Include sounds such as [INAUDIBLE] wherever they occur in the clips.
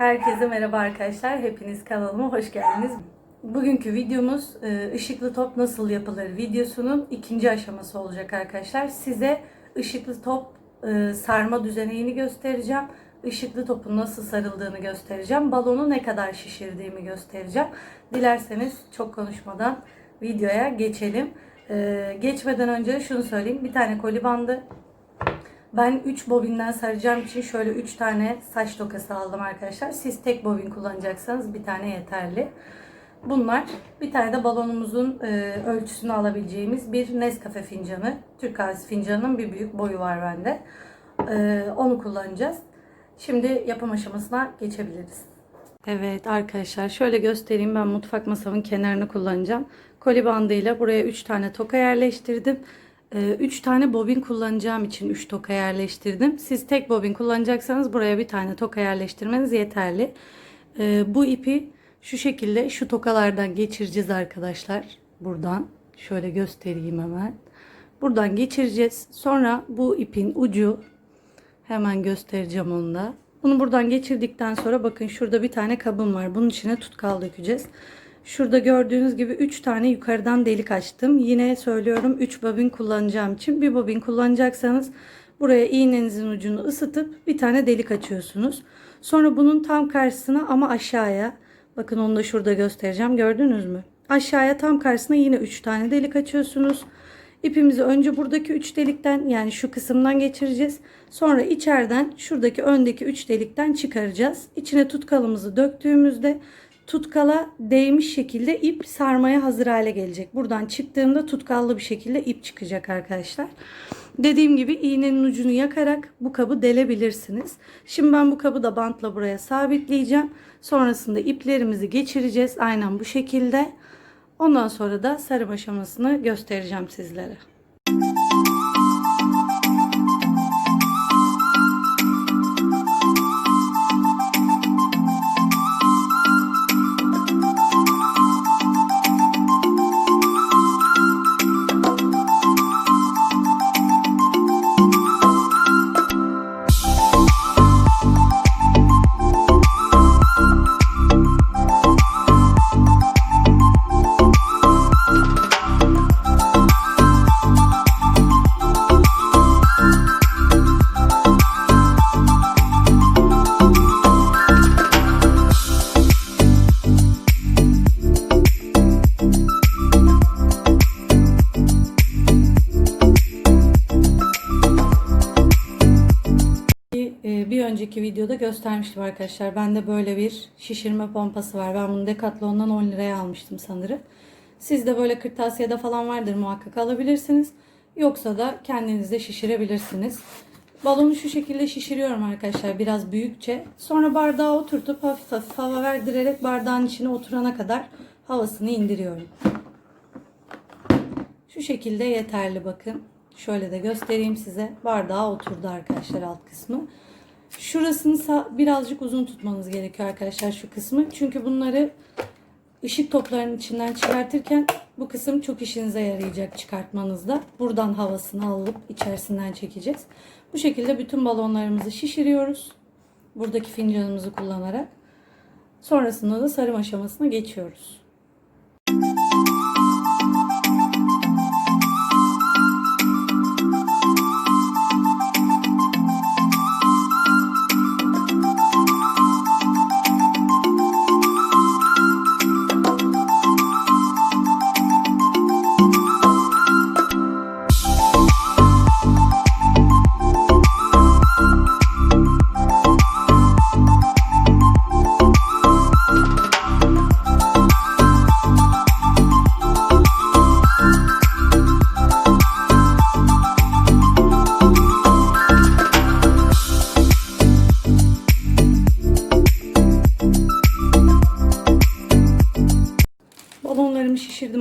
Herkese merhaba arkadaşlar. Hepiniz kanalıma hoş geldiniz. Bugünkü videomuz e, ışıklı top nasıl yapılır videosunun ikinci aşaması olacak arkadaşlar. Size ışıklı top e, sarma düzeneğini göstereceğim. Işıklı topun nasıl sarıldığını göstereceğim. Balonu ne kadar şişirdiğimi göstereceğim. Dilerseniz çok konuşmadan videoya geçelim. E, Geçmeden önce şunu söyleyeyim. Bir tane koli bandı, ben 3 bobinden saracağım için şöyle 3 tane saç tokası aldım arkadaşlar. Siz tek bobin kullanacaksanız bir tane yeterli. Bunlar bir tane de balonumuzun e, ölçüsünü alabileceğimiz bir Nescafe fincanı. Türk kahvesi fincanının bir büyük boyu var bende. E, onu kullanacağız. Şimdi yapım aşamasına geçebiliriz. Evet arkadaşlar şöyle göstereyim ben mutfak masamın kenarını kullanacağım. Koli bandıyla buraya 3 tane toka yerleştirdim. 3 tane bobin kullanacağım için 3 toka yerleştirdim. Siz tek bobin kullanacaksanız buraya bir tane toka yerleştirmeniz yeterli. Ee, Bu ipi şu şekilde şu tokalardan geçireceğiz arkadaşlar. Buradan şöyle göstereyim hemen. Buradan geçireceğiz. Sonra bu ipin ucu hemen göstereceğim onu da. Bunu buradan geçirdikten sonra bakın şurada bir tane kabım var. Bunun içine tutkal dökeceğiz. Şurada gördüğünüz gibi 3 tane yukarıdan delik açtım. Yine söylüyorum 3 bobin kullanacağım için. Bir bobin kullanacaksanız buraya iğnenizin ucunu ısıtıp bir tane delik açıyorsunuz. Sonra bunun tam karşısına ama aşağıya bakın onu da şurada göstereceğim. Gördünüz mü? Aşağıya tam karşısına yine 3 tane delik açıyorsunuz. İpimizi önce buradaki 3 delikten yani şu kısımdan geçireceğiz. Sonra içeriden şuradaki öndeki 3 delikten çıkaracağız. İçine tutkalımızı döktüğümüzde tutkala değmiş şekilde ip sarmaya hazır hale gelecek. Buradan çıktığında tutkallı bir şekilde ip çıkacak arkadaşlar. Dediğim gibi iğnenin ucunu yakarak bu kabı delebilirsiniz. Şimdi ben bu kabı da bantla buraya sabitleyeceğim. Sonrasında iplerimizi geçireceğiz. Aynen bu şekilde. Ondan sonra da sarım aşamasını göstereceğim sizlere. Bir, videoda göstermiştim arkadaşlar. Bende böyle bir şişirme pompası var. Ben bunu Decathlon'dan 10 liraya almıştım sanırım. Sizde böyle kırtasiyede falan vardır muhakkak alabilirsiniz. Yoksa da kendiniz de şişirebilirsiniz. Balonu şu şekilde şişiriyorum arkadaşlar biraz büyükçe. Sonra bardağa oturtup hafif hafif hava verdirerek bardağın içine oturana kadar havasını indiriyorum. Şu şekilde yeterli bakın. Şöyle de göstereyim size. Bardağa oturdu arkadaşlar alt kısmı. Şurasını birazcık uzun tutmanız gerekiyor arkadaşlar şu kısmı. Çünkü bunları ışık toplarının içinden çıkartırken bu kısım çok işinize yarayacak çıkartmanızda. Buradan havasını alıp içerisinden çekeceğiz. Bu şekilde bütün balonlarımızı şişiriyoruz. Buradaki fincanımızı kullanarak. Sonrasında da sarım aşamasına geçiyoruz.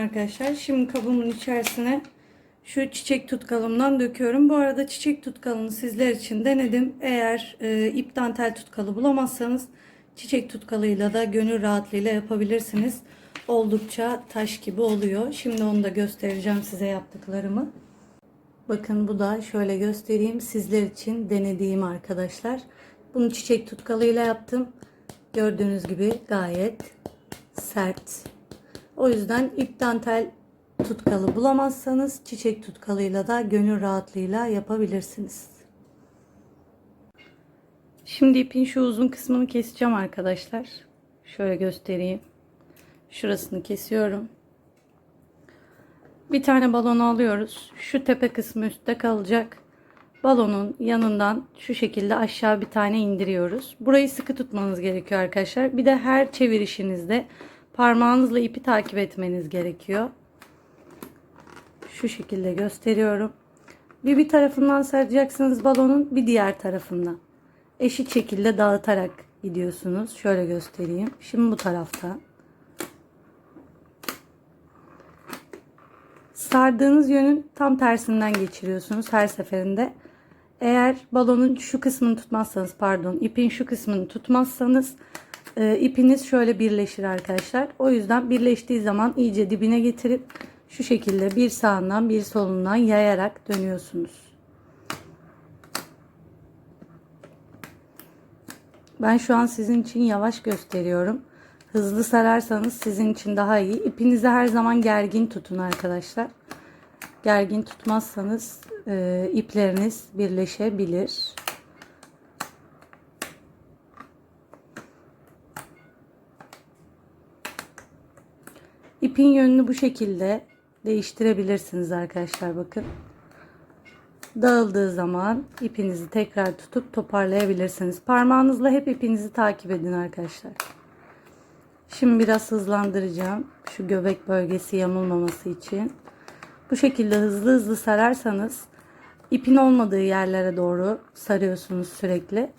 Arkadaşlar. Şimdi kabımın içerisine şu çiçek tutkalımdan döküyorum. Bu arada çiçek tutkalını sizler için denedim. Eğer e, ip dantel tutkalı bulamazsanız çiçek tutkalıyla da gönül rahatlığıyla yapabilirsiniz. Oldukça taş gibi oluyor. Şimdi onu da göstereceğim size yaptıklarımı. Bakın bu da şöyle göstereyim sizler için denediğim arkadaşlar. Bunu çiçek tutkalıyla yaptım. Gördüğünüz gibi gayet sert. O yüzden ip dantel tutkalı bulamazsanız çiçek tutkalıyla da gönül rahatlığıyla yapabilirsiniz. Şimdi ipin şu uzun kısmını keseceğim arkadaşlar. Şöyle göstereyim. Şurasını kesiyorum. Bir tane balonu alıyoruz. Şu tepe kısmı üstte kalacak. Balonun yanından şu şekilde aşağı bir tane indiriyoruz. Burayı sıkı tutmanız gerekiyor arkadaşlar. Bir de her çevirişinizde parmağınızla ipi takip etmeniz gerekiyor. Şu şekilde gösteriyorum. Bir bir tarafından saracaksınız balonun bir diğer tarafından. Eşit şekilde dağıtarak gidiyorsunuz. Şöyle göstereyim. Şimdi bu taraftan. Sardığınız yönün tam tersinden geçiriyorsunuz her seferinde. Eğer balonun şu kısmını tutmazsanız pardon ipin şu kısmını tutmazsanız e, ipiniz şöyle birleşir arkadaşlar. O yüzden birleştiği zaman iyice dibine getirip şu şekilde bir sağından bir solundan yayarak dönüyorsunuz. Ben şu an sizin için yavaş gösteriyorum. Hızlı sararsanız sizin için daha iyi. İpinizi her zaman gergin tutun arkadaşlar. Gergin tutmazsanız e, ipleriniz birleşebilir. İpin yönünü bu şekilde değiştirebilirsiniz arkadaşlar bakın. Dağıldığı zaman ipinizi tekrar tutup toparlayabilirsiniz. Parmağınızla hep ipinizi takip edin arkadaşlar. Şimdi biraz hızlandıracağım. Şu göbek bölgesi yamulmaması için. Bu şekilde hızlı hızlı sararsanız ipin olmadığı yerlere doğru sarıyorsunuz sürekli.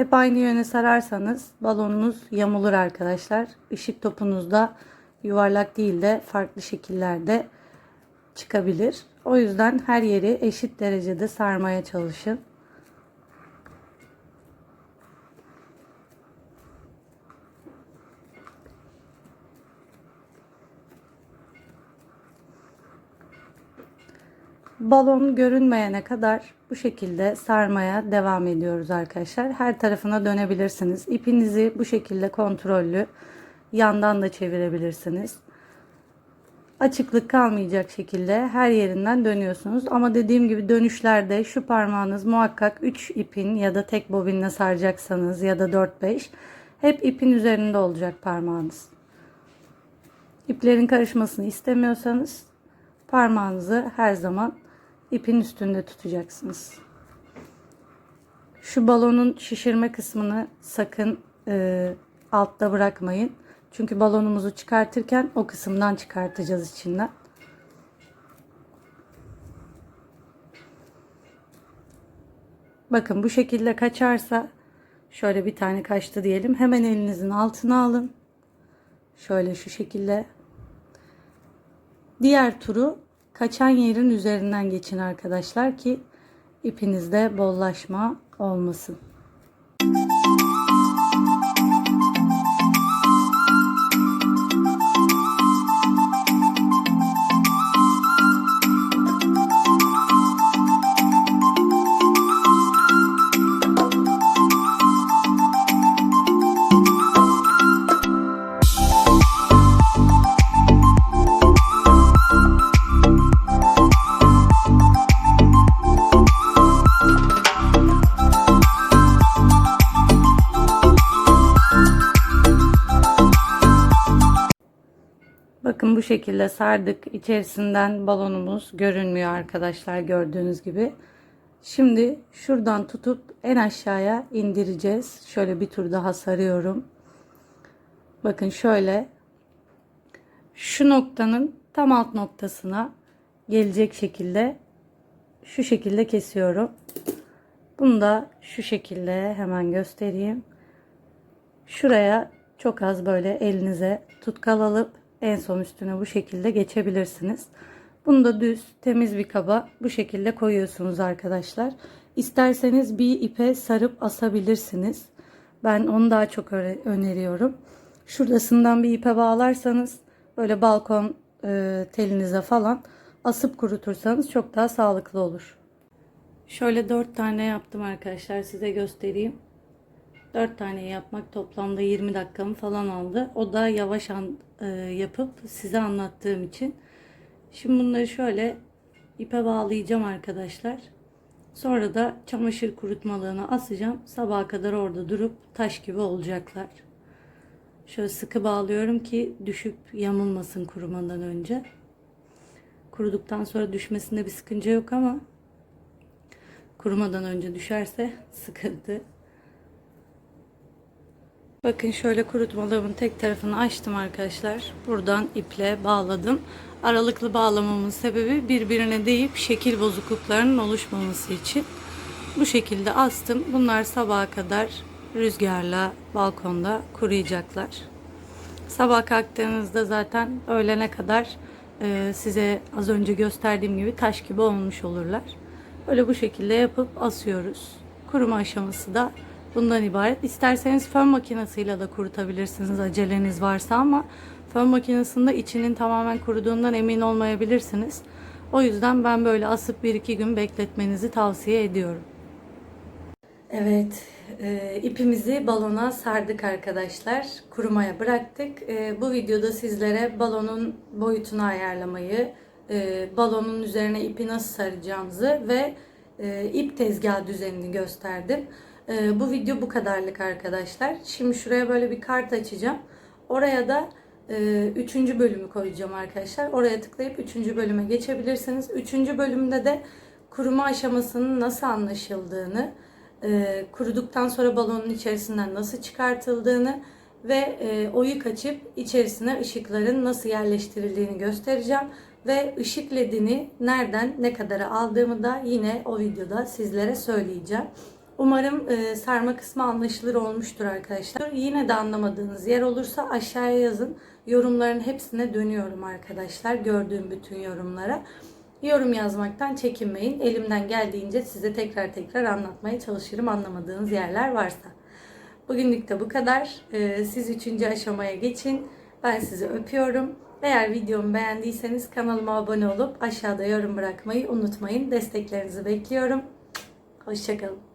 Hep aynı yöne sararsanız balonunuz yamulur arkadaşlar. Işık topunuz da yuvarlak değil de farklı şekillerde çıkabilir. O yüzden her yeri eşit derecede sarmaya çalışın. Balon görünmeyene kadar bu şekilde sarmaya devam ediyoruz arkadaşlar. Her tarafına dönebilirsiniz. İpinizi bu şekilde kontrollü yandan da çevirebilirsiniz. Açıklık kalmayacak şekilde her yerinden dönüyorsunuz. Ama dediğim gibi dönüşlerde şu parmağınız muhakkak 3 ipin ya da tek bobinle saracaksanız ya da 4-5 hep ipin üzerinde olacak parmağınız. İplerin karışmasını istemiyorsanız parmağınızı her zaman ipin üstünde tutacaksınız. Şu balonun şişirme kısmını sakın e, altta bırakmayın. Çünkü balonumuzu çıkartırken o kısımdan çıkartacağız içinden. Bakın bu şekilde kaçarsa şöyle bir tane kaçtı diyelim. Hemen elinizin altına alın. Şöyle şu şekilde. Diğer turu kaçan yerin üzerinden geçin arkadaşlar ki ipinizde bollaşma olmasın. Bakın şekilde sardık. İçerisinden balonumuz görünmüyor arkadaşlar gördüğünüz gibi. Şimdi şuradan tutup en aşağıya indireceğiz. Şöyle bir tur daha sarıyorum. Bakın şöyle şu noktanın tam alt noktasına gelecek şekilde şu şekilde kesiyorum. Bunu da şu şekilde hemen göstereyim. Şuraya çok az böyle elinize tutkal alıp en son üstüne bu şekilde geçebilirsiniz. Bunu da düz temiz bir kaba bu şekilde koyuyorsunuz arkadaşlar. İsterseniz bir ipe sarıp asabilirsiniz. Ben onu daha çok öneriyorum. Şurasından bir ipe bağlarsanız böyle balkon e, telinize falan asıp kurutursanız çok daha sağlıklı olur. Şöyle 4 tane yaptım arkadaşlar size göstereyim. 4 tane yapmak toplamda 20 dakikamı falan aldı. O da yavaş an, e, yapıp size anlattığım için. Şimdi bunları şöyle ipe bağlayacağım arkadaşlar. Sonra da çamaşır kurutmalığına asacağım. Sabaha kadar orada durup taş gibi olacaklar. Şöyle sıkı bağlıyorum ki düşüp yamulmasın kurumadan önce. Kuruduktan sonra düşmesinde bir sıkıntı yok ama kurumadan önce düşerse [LAUGHS] sıkıntı. Bakın şöyle kurutmalığımın tek tarafını açtım arkadaşlar. Buradan iple bağladım. Aralıklı bağlamamın sebebi birbirine değip şekil bozukluklarının oluşmaması için. Bu şekilde astım. Bunlar sabaha kadar rüzgarla balkonda kuruyacaklar. Sabah kalktığınızda zaten öğlene kadar e, size az önce gösterdiğim gibi taş gibi olmuş olurlar. Böyle bu şekilde yapıp asıyoruz. Kuruma aşaması da bundan ibaret. İsterseniz fön makinesiyle de kurutabilirsiniz aceleniz varsa ama fön makinesinde içinin tamamen kuruduğundan emin olmayabilirsiniz. O yüzden ben böyle asıp 1-2 gün bekletmenizi tavsiye ediyorum. Evet, e, ipimizi balona sardık arkadaşlar. Kurumaya bıraktık. E, bu videoda sizlere balonun boyutunu ayarlamayı, e, balonun üzerine ipi nasıl saracağımızı ve e, ip tezgah düzenini gösterdim. E, bu video bu kadarlık arkadaşlar. Şimdi şuraya böyle bir kart açacağım. Oraya da e, üçüncü bölümü koyacağım arkadaşlar. Oraya tıklayıp üçüncü bölüme geçebilirsiniz. Üçüncü bölümde de kuruma aşamasının nasıl anlaşıldığını, e, kuruduktan sonra balonun içerisinden nasıl çıkartıldığını ve e, oyuk açıp içerisine ışıkların nasıl yerleştirildiğini göstereceğim. Ve ışık ledini nereden ne kadara aldığımı da yine o videoda sizlere söyleyeceğim. Umarım e, sarma kısmı anlaşılır olmuştur arkadaşlar. Yine de anlamadığınız yer olursa aşağıya yazın. Yorumların hepsine dönüyorum arkadaşlar. Gördüğüm bütün yorumlara. Yorum yazmaktan çekinmeyin. Elimden geldiğince size tekrar tekrar anlatmaya çalışırım anlamadığınız yerler varsa. Bugünlük de bu kadar. Ee, Siz üçüncü aşamaya geçin. Ben sizi öpüyorum. Eğer videomu beğendiyseniz kanalıma abone olup aşağıda yorum bırakmayı unutmayın. Desteklerinizi bekliyorum. Hoşçakalın.